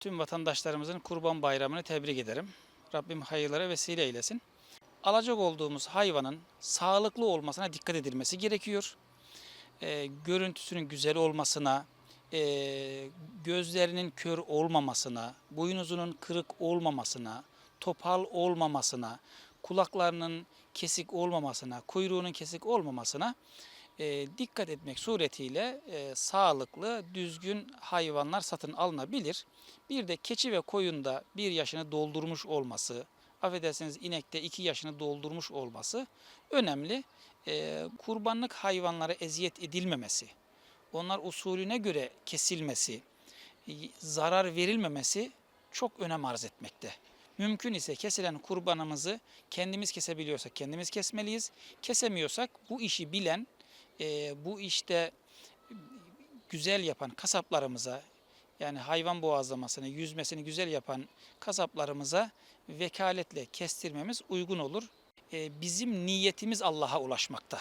Tüm vatandaşlarımızın Kurban Bayramı'nı tebrik ederim. Rabbim hayırlara vesile eylesin. Alacak olduğumuz hayvanın sağlıklı olmasına dikkat edilmesi gerekiyor. Ee, görüntüsünün güzel olmasına, ee, gözlerinin kör olmamasına, boynuzunun kırık olmamasına, topal olmamasına, kulaklarının kesik olmamasına, kuyruğunun kesik olmamasına e, dikkat etmek suretiyle e, sağlıklı, düzgün hayvanlar satın alınabilir. Bir de keçi ve koyunda bir yaşını doldurmuş olması, affedersiniz inekte iki yaşını doldurmuş olması önemli. E, kurbanlık hayvanlara eziyet edilmemesi, onlar usulüne göre kesilmesi, zarar verilmemesi çok önem arz etmekte. Mümkün ise kesilen kurbanımızı kendimiz kesebiliyorsak kendimiz kesmeliyiz. Kesemiyorsak bu işi bilen, e, bu işte güzel yapan kasaplarımıza yani hayvan boğazlamasını, yüzmesini güzel yapan kasaplarımıza vekaletle kestirmemiz uygun olur. E, bizim niyetimiz Allah'a ulaşmakta.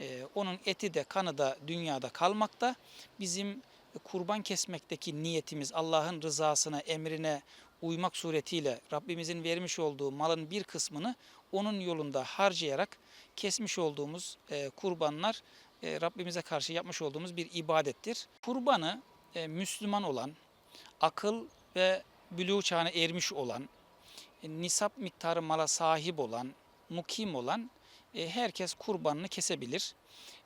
E, onun eti de kanı da dünyada kalmakta. Bizim kurban kesmekteki niyetimiz Allah'ın rızasına, emrine uymak suretiyle Rabbimizin vermiş olduğu malın bir kısmını onun yolunda harcayarak kesmiş olduğumuz e, kurbanlar e, Rabbimize karşı yapmış olduğumuz bir ibadettir. Kurbanı e, Müslüman olan, akıl ve bülû çağına ermiş olan, e, nisap miktarı mala sahip olan, mukim olan e, herkes kurbanını kesebilir.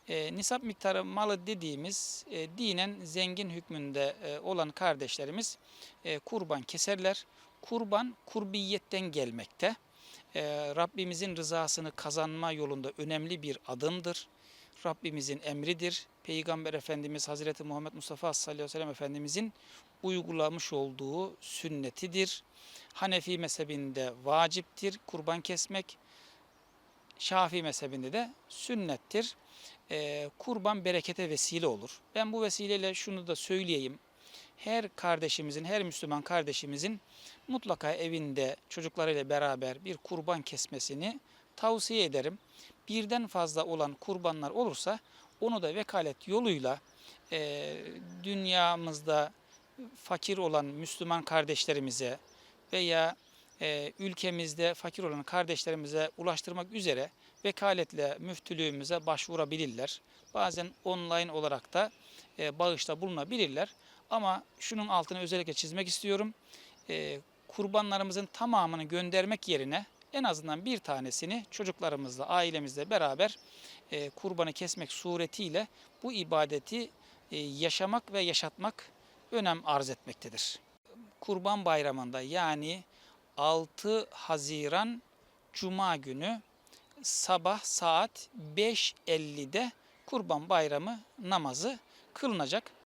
E, nisap miktarı malı dediğimiz e, dinen zengin hükmünde e, olan kardeşlerimiz e, kurban keserler. Kurban kurbiyetten gelmekte. E, Rabbimizin rızasını kazanma yolunda önemli bir adımdır. Rabbimizin emridir. Peygamber Efendimiz Hazreti Muhammed Mustafa sallallahu aleyhi ve sellem Efendimizin uygulamış olduğu sünnetidir. Hanefi mezhebinde vaciptir kurban kesmek. Şafii mezhebinde de sünnettir. Ee, kurban berekete vesile olur. Ben bu vesileyle şunu da söyleyeyim. Her kardeşimizin, her Müslüman kardeşimizin mutlaka evinde çocuklarıyla beraber bir kurban kesmesini tavsiye ederim. Birden fazla olan kurbanlar olursa onu da vekalet yoluyla e, dünyamızda fakir olan Müslüman kardeşlerimize veya e, ülkemizde fakir olan kardeşlerimize ulaştırmak üzere vekaletle müftülüğümüze başvurabilirler. Bazen online olarak da e, bağışta bulunabilirler. Ama şunun altını özellikle çizmek istiyorum. E, kurbanlarımızın tamamını göndermek yerine en azından bir tanesini çocuklarımızla, ailemizle beraber kurbanı kesmek suretiyle bu ibadeti yaşamak ve yaşatmak önem arz etmektedir. Kurban Bayramı'nda yani 6 Haziran Cuma günü sabah saat 5.50'de Kurban Bayramı namazı kılınacak.